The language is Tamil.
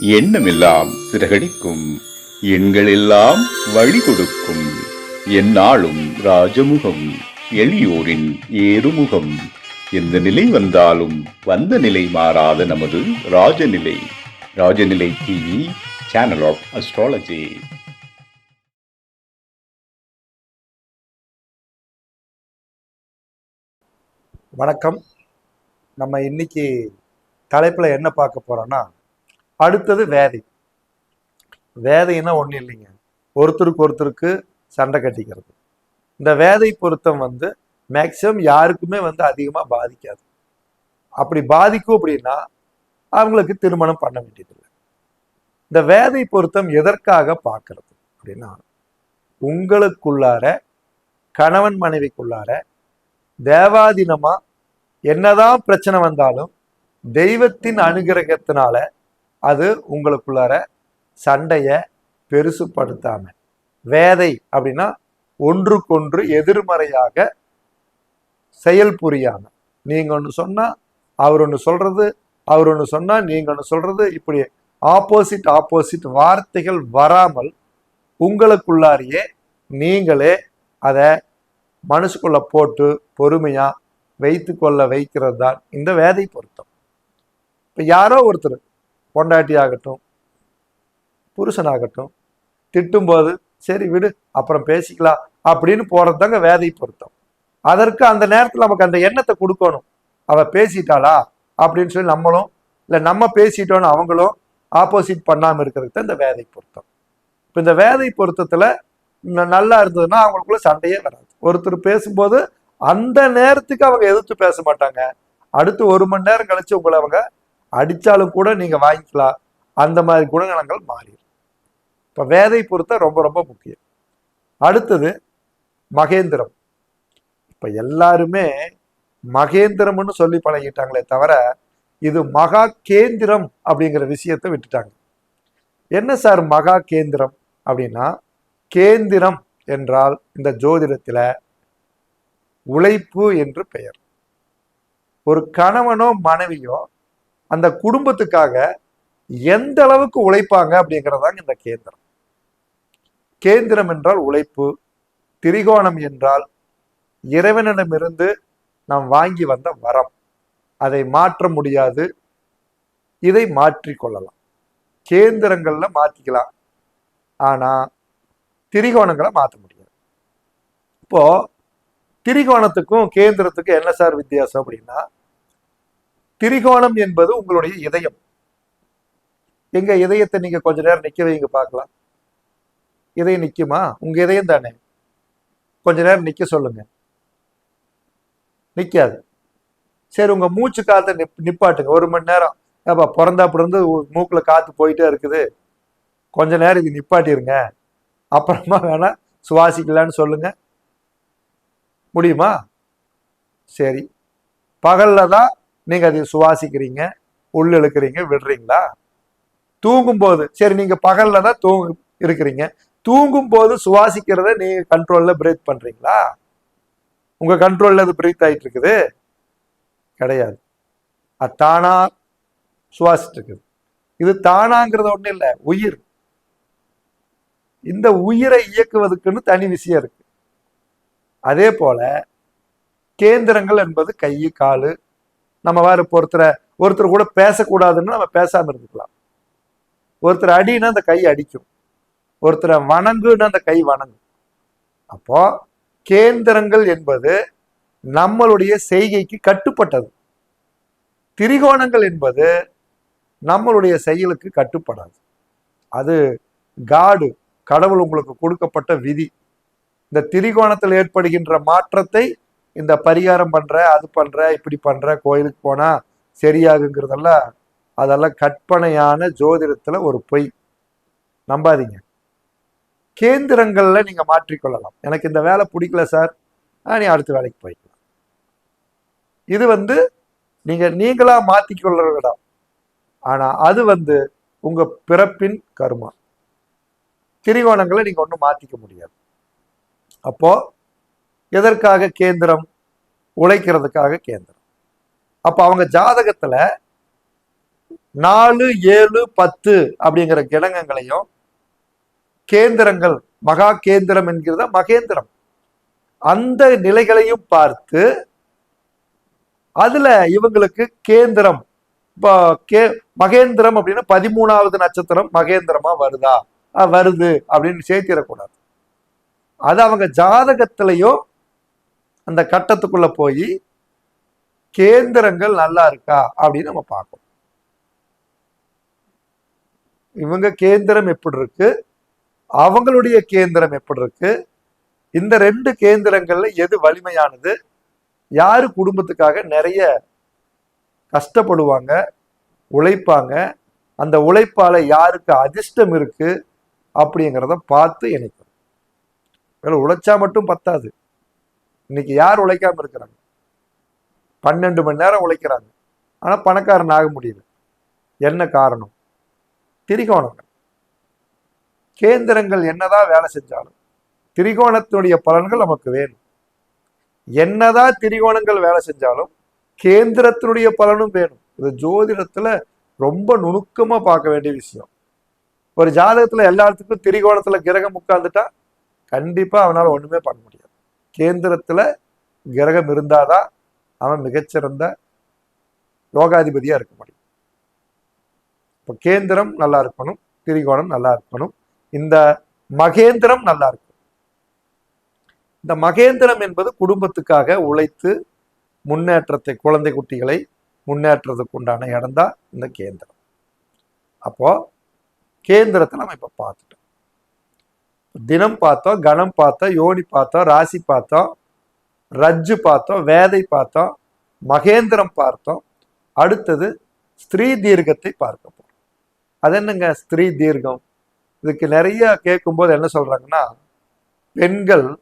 எண்ணமெல்லாம் சிறகடிக்கும். எண்களெல்லாம் வழி கொடுக்கும் எந்நாளும் ராஜமுகம் எளியோரின் ஏறுமுகம். எந்த நிலை வந்தாலும் வந்த நிலை மாறாத நமது Rajanilai. Rajanilai TV channel of astrology வணக்கம். நம்ம இன்னைக்கு தலைப்பில் என்ன பார்க்க போறோம்னா அடுத்தது வேதை. வேதைன்னா ஒன்றும் இல்லைங்க. ஒருத்தருக்கு ஒருத்தருக்கு சண்டை கட்டிக்கிறது. இந்த வேதை பொருத்தம் வந்து மேக்சிமம் யாருக்குமே வந்து அதிகமாக பாதிக்காது. அப்படி பாதிக்கும் அப்படின்னா அவங்களுக்கு திருமணம் பண்ண வேண்டியதில்லை. இந்த வேதை பொருத்தம் எதற்காக பார்க்கறது அப்படின்னா உங்களுக்குள்ளார கணவன் மனைவிக்குள்ளார தேவாதீனமாக என்னதான் பிரச்சனை வந்தாலும் தெய்வத்தின் அனுகிரகத்தினால அது உங்களுக்குள்ளார சண்டையை பெருசுப்படுத்தாம வேதை அப்படின்னா ஒன்றுக்கொன்று எதிர்மறையாக செயல் புரியாம. நீங்கள் ஒன்று சொன்னால் அவர் ஒன்று சொல்கிறது அவர் ஒன்று சொன்னால் நீங்கள் ஒன்று சொல்கிறது இப்படி ஆப்போசிட் ஆப்போசிட் வார்த்தைகள் வராமல் உங்களுக்குள்ளாரியே நீங்களே அதை மனசுக்குள்ள போட்டு பொறுமையாக வைத்து கொள்ள வைக்கிறது தான் இந்த வேதை பொருத்தம். இப்போ யாரோ ஒருத்தர் பொண்டாட்டி ஆகட்டும் புருஷனாகட்டும் திட்டும்போது சரி விடு அப்புறம் பேசிக்கலாம் அப்படின்னு போகிறது தாங்க வேதை பொருத்தம். அதற்கு அந்த நேரத்தில் நமக்கு அந்த எண்ணத்தை கொடுக்கணும். அவ பேசிட்டாளா? அப்படின்னு சொல்லி நம்மளும் இல்லை நம்ம பேசிட்டோன்னு அவங்களும் ஆப்போசிட் பண்ணாமல் இருக்கிறதுக்கு தான் இந்த வேதை பொருத்தம். இப்போ இந்த வேதை பொருத்தத்தில் நல்லா இருந்ததுன்னா அவங்களுக்குள்ள சண்டையே வராது. ஒருத்தர் பேசும்போது அந்த நேரத்துக்கு அவங்க எதிர்த்து பேச மாட்டாங்க. அடுத்து ஒரு மணி நேரம் கழிச்சு உங்களை அவங்க அடித்தாலும் கூட நீங்கள் வாங்கிக்கலாம். அந்த மாதிரி குணநலங்கள் மாறிடும். இப்போ வேதை பொறுத்த ரொம்ப ரொம்ப முக்கியம். அடுத்தது மகேந்திரம். இப்போ எல்லாருமே மகேந்திரம்னு சொல்லி பழகிட்டாங்களே தவிர இது மகா கேந்திரம் அப்படிங்கிற விஷயத்தை விட்டுட்டாங்க. என்ன சார் மகா கேந்திரம் அப்படின்னா கேந்திரம் என்றால் இந்த ஜோதிடத்தில் உழைப்பு என்று பெயர். ஒரு கணவனோ மனைவியோ அந்த குடும்பத்துக்காக எந்த அளவுக்கு உழைப்பாங்க அப்படிங்கிறதாங்க இந்த கேந்திரம். கேந்திரம் என்றால் உழைப்பு திரிகோணம் என்றால் இறைவனிடமிருந்து நாம் வாங்கி வந்த வரம். அதை மாற்ற முடியாது இதை மாற்றிக்கொள்ளலாம் கேந்திரங்கள்ல மாற்றிக்கலாம். ஆனா திரிகோணங்களை மாற்ற முடியாது. இப்போ திரிகோணத்துக்கும் கேந்திரத்துக்கும் என்ன சார் வித்தியாசம் அப்படின்னா திரிகோணம் என்பது உங்களுடைய இதயம். எங்க இதயத்தை நீங்க கொஞ்ச நேரம் நிக்க வைங்க பார்க்கலாம். இதயம் நிக்குமா? உங்க இதயம் தானே. கொஞ்ச நேரம் நிக்க சொல்லுங்க. நிக்காது. சரி உங்க மூச்சு காத்த நிப் நிப்பாட்டுங்க. ஒரு மணி நேரம். ஏப்பா பிறந்தாப்புல இருந்து மூக்குல காத்து போயிட்டே இருக்குது. கொஞ்ச நேரம் இது நிப்பாட்டிருங்க. அப்புறமா வேணா சுவாசிக்கலான்னு சொல்லுங்க. முடியுமா? சரி. பகல்ல தான் நீங்கள் அதை சுவாசிக்கிறீங்க உள்ள இழுக்கிறீங்க விடுறீங்களா? தூங்கும்போது சரி நீங்கள் பகலில் தான் தூங்கு இருக்கிறீங்க. தூங்கும்போது சுவாசிக்கிறத நீங்கள் கண்ட்ரோலில் பிரீத் பண்ணுறீங்களா உங்கள் கண்ட்ரோலில் அது பிரீத் ஆயிட்டு இருக்குது கிடையாது. அது தானா சுவாசிட்டு இருக்குது இது தானாங்கிறது ஒன்றும் இல்லை உயிர். இந்த உயிரை இயக்குவதற்குன்னு தனி விஷயம் இருக்கு. அதே போல கேந்திரங்கள் என்பது கை காலு நம்ம வேறு இப்போ ஒருத்தரை ஒருத்தர் கூட பேசக்கூடாதுன்னு நம்ம பேசாமல் இருந்துக்கலாம். ஒருத்தர் அடின்னா அந்த கை அடிக்கும். ஒருத்தரை வணங்குன்னா அந்த கை வணங்கும். அப்போ கேந்திரங்கள் என்பது நம்மளுடைய செய்கைக்கு கட்டுப்பட்டது. திரிகோணங்கள் என்பது நம்மளுடைய செயலுக்கு கட்டுப்படாது. அது காடு கடவுள் உங்களுக்கு கொடுக்கப்பட்ட விதி. இந்த திரிகோணத்தில் ஏற்படுகின்ற மாற்றத்தை இந்த பரிகாரம் பண்ற அது பண்ற இப்படி பண்ற கோயிலுக்கு போனா சரியாகுங்கிறதெல்லாம் அதெல்லாம் கற்பனையான ஜோதிடத்துல ஒரு பொய். நம்பாதீங்க. கேந்திரங்கள்ல நீங்க மாற்றிக்கொள்ளலாம். எனக்கு இந்த வேலை பிடிக்கல சார். நீ அடுத்த வேலைக்கு போய்க்கலாம். இது வந்து நீங்க நீங்களா மாத்திக்கொள்ற இடம் ஆனா அது வந்து உங்க பிறப்பின் கருமா. திரிகோணங்களை நீங்க ஒன்றும் மாத்திக்க முடியாது. அப்போ எதற்காக கேந்திரம் உழைக்கிறதுக்காக கேந்திரம்? அப்போ அவங்க ஜாதகத்துல நாலு ஏழு பத்து அப்படிங்கிற கிடங்கங்களையும் கேந்திரங்கள் மகா கேந்திரம் என்கிறத மகேந்திரம். அந்த நிலைகளையும் பார்த்து அதுல இவங்களுக்கு கேந்திரம் இப்போ கே மகேந்திரம் அப்படின்னா பதிமூணாவது நட்சத்திரம் மகேந்திரமா வருதா? அஹ் வருது அப்படின்னு சேர்த்திடக்கூடாது. அது அவங்க ஜாதகத்திலையும் அந்த கட்டத்துக்குள்ள போய் கேந்திரங்கள் நல்லா இருக்கா? அப்படின்னு நம்ம பார்க்கணும். இவங்க கேந்திரம் எப்படி இருக்கு? அவங்களுடைய கேந்திரம் எப்படி இருக்கு? இந்த ரெண்டு கேந்திரங்கள்ல எது வலிமையானது? யாரு குடும்பத்துக்காக நிறைய கஷ்டப்படுவாங்க உழைப்பாங்க அந்த உழைப்பால யாருக்கு அதிர்ஷ்டம் இருக்கு அப்படிங்கிறத பார்த்து இணைக்கணும். வேலை உழைச்சா மட்டும் பத்தாது. இன்னைக்கு யார் உழைக்காம இருக்கிறாங்க? பன்னெண்டு மணி நேரம் உழைக்கிறாங்க. ஆனா பணக்காரன் ஆக முடியல. என்ன காரணம்? திரிகோணங்கள். கேந்திரங்கள் என்னதான் வேலை செஞ்சாலும் திரிகோணத்தினுடைய பலன்கள் நமக்கு வேணும். என்னதான் திரிகோணங்கள் வேலை செஞ்சாலும் கேந்திரத்தினுடைய பலனும் வேணும். இது ஜோதிடத்துல ரொம்ப நுணுக்கமா பார்க்க வேண்டிய விஷயம். ஒரு ஜாதகத்துல எல்லாத்துக்கும் திரிகோணத்துல கிரகம் உட்கார்ந்துட்டா கண்டிப்பா அவனால ஒண்ணுமே பண்ண முடியாது. கேந்திரத்துல கிரகம் இருந்தாதான் அவன் மிகச்சிறந்த யோகாதிபதியா இருக்க முடியும். இப்போ கேந்திரம் நல்லா இருக்கணும் திரிகோணம் நல்லா இருக்கணும் இந்த மகேந்திரம் நல்லா இருக்கும் இந்த மகேந்திரம் என்பது குடும்பத்துக்காக உழைத்து முன்னேற்றத்தை குழந்தை குட்டிகளை முன்னேற்றத்துக்கு உண்டான இடம் தான் இந்த கேந்திரம். அப்போ கேந்திரத்தை நம்ம இப்ப பார்த்துட்டோம். தினம் பார்த்தோம் கணம் பார்த்தோம் யோனி பார்த்தோம் ராசி பார்த்தோம் ரஜ்ஜு பார்த்தோம் வேதை பார்த்தோம் மகேந்திரம் பார்த்தோம். அடுத்தது ஸ்திரீ தீர்க்கத்தை பார்க்க போகிறோம் அது என்னங்க ஸ்திரீ தீர்க்கம்? இதுக்கு நிறைய கேட்கும்போது என்ன சொல்கிறாங்கன்னா பெண்கள்